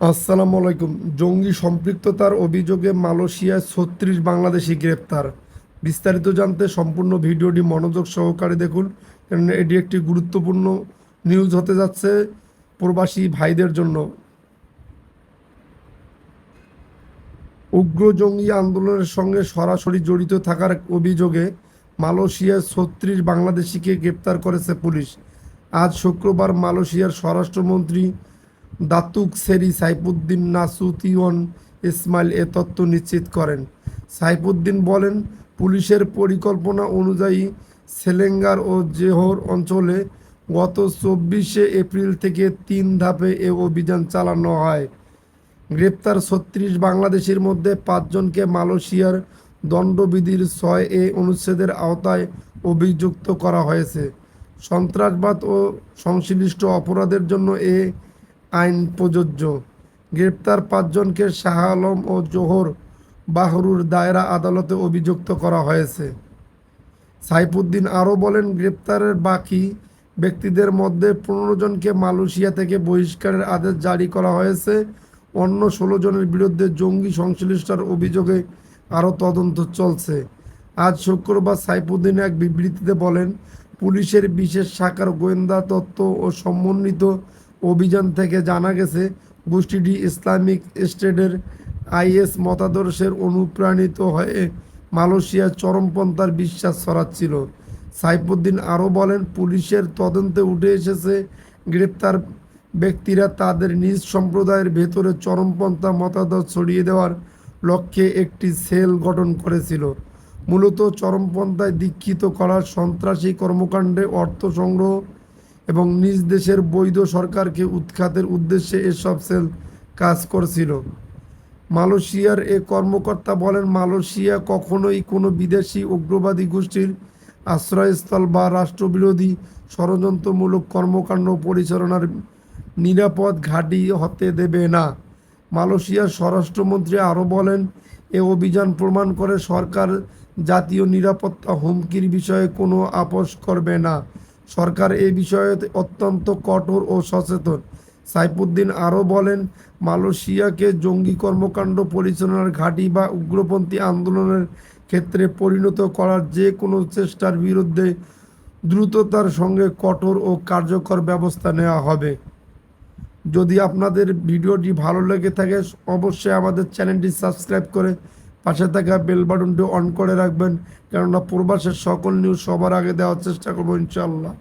আসসালামু আলাইকুম। জঙ্গি সম্পৃক্ততার অভিযোগে মালয়েশিয়ায় ছত্রিশ বাংলাদেশি গ্রেপ্তার। বিস্তারিত জানতে সম্পূর্ণ ভিডিওটি মনোযোগ সহকারে দেখুন কারণ এটি একটি গুরুত্বপূর্ণ নিউজ হতে যাচ্ছে প্রবাসী ভাইদের জন্য। উগ্র জঙ্গি আন্দোলনের সঙ্গে সরাসরি জড়িত থাকার অভিযোগে মালয়েশিয়ায় ছত্রিশ বাংলাদেশিকে গ্রেপ্তার করেছে পুলিশ। আজ শুক্রবার মালয়েশিয়ার স্বরাষ্ট্রমন্ত্রী দাতুক সেরি সাইফুদ্দিন নাসুতিয়ন ইসমাইল এ তথ্য নিশ্চিত করেন। সাইফুদ্দিন বলেন, পুলিশের পরিকল্পনা অনুযায়ী সেলেঙ্গার ও জেহর অঞ্চলে গত চব্বিশে এপ্রিল থেকে তিন ধাপে এ অভিযান চালানো হয়। গ্রেপ্তার ছত্রিশ বাংলাদেশের মধ্যে পাঁচজনকে মালয়েশিয়ার দণ্ডবিধির ছয় এ অনুচ্ছেদের আওতায় অভিযুক্ত করা হয়েছে। সন্ত্রাসবাদ ও সংশ্লিষ্ট অপরাধের জন্য এ আইন প্রযোজ্য। গ্রেপ্তার পাঁচজনকে শাহ আলম ও জোহর বাহরুর দায়রা আদালতে অভিযুক্ত করা হয়েছে। সাইফুদ্দিন আরও বলেন, গ্রেপ্তারের বাকি ব্যক্তিদের মধ্যে পনেরো জনকে মালয়েশিয়া থেকে বহিষ্কারের আদেশ জারি করা হয়েছে। অন্য ষোলো জনের বিরুদ্ধে জঙ্গি সংশ্লিষ্টতার অভিযোগে আরও তদন্ত চলছে। আজ শুক্রবার সাইফুদ্দিন এক বিবৃতিতে বলেন, পুলিশের বিশেষ শাখার গোয়েন্দা তত্ত্ব ও সমন্বিত অভিযান থেকে জানা গেছে, গোষ্ঠীটি ইসলামিক স্টেটের আইএস মতাদর্শের অনুপ্রাণিত হয়ে মালয়েশিয়ার চরমপন্থার বিশ্বাস ছড়াচ্ছিল। সাইফুদ্দিন আরও বলেন, পুলিশের তদন্তে উঠে এসেছে, গ্রেপ্তার ব্যক্তিরা তাদের নিজ সম্প্রদায়ের ভেতরে চরমপন্থা মতাদর্শ ছড়িয়ে দেওয়ার লক্ষ্যে একটি সেল গঠন করেছিল। মূলত চরমপন্থায় দীক্ষিত করার সন্ত্রাসী কর্মকাণ্ডে অর্থ সংগ্রহ এবং নিজ দেশের বৈধ সরকারকে উৎখাতের উদ্দেশ্যে এসব সেল কাজ করছিল। মালয়েশিয়ার এ কর্মকর্তা বলেন, মালয়েশিয়া কখনোই কোনো বিদেশি উগ্রবাদী গোষ্ঠীর আশ্রয়স্থল বা রাষ্ট্রবিরোধী ষড়যন্ত্রমূলক কর্মকাণ্ড পরিচালনার নিরাপদ ঘাঁটি হতে দেবে না। মালয়েশিয়ার স্বরাষ্ট্রমন্ত্রী আরও বলেন, এ অভিযান প্রমাণ করে সরকার জাতীয় নিরাপত্তা হুমকির বিষয়ে কোনো আপোষ করবে না। সরকার এ বিষয়ে অত্যন্ত কঠোর ও সচেতন। সাইফুদ্দিন আরও বলেন, মালয়েশিয়াকে জঙ্গি কর্মকাণ্ড পরিচালনার ঘাঁটি বা উগ্রপন্থী আন্দোলনের ক্ষেত্রে পরিণত করার যে কোনো চেষ্টার বিরুদ্ধে দ্রুততার সঙ্গে কঠোর ও কার্যকর ব্যবস্থা নেওয়া হবে। যদি আপনাদের ভিডিওটি ভালো লেগে থাকে, অবশ্যই আমাদের চ্যানেলটি সাবস্ক্রাইব করে পাশে থাকা বেল বাটনটি অন করে রাখবেন, কেননা প্রবাসের সকল নিউজ সবার আগে দেওয়ার চেষ্টা করব ইনশাল্লাহ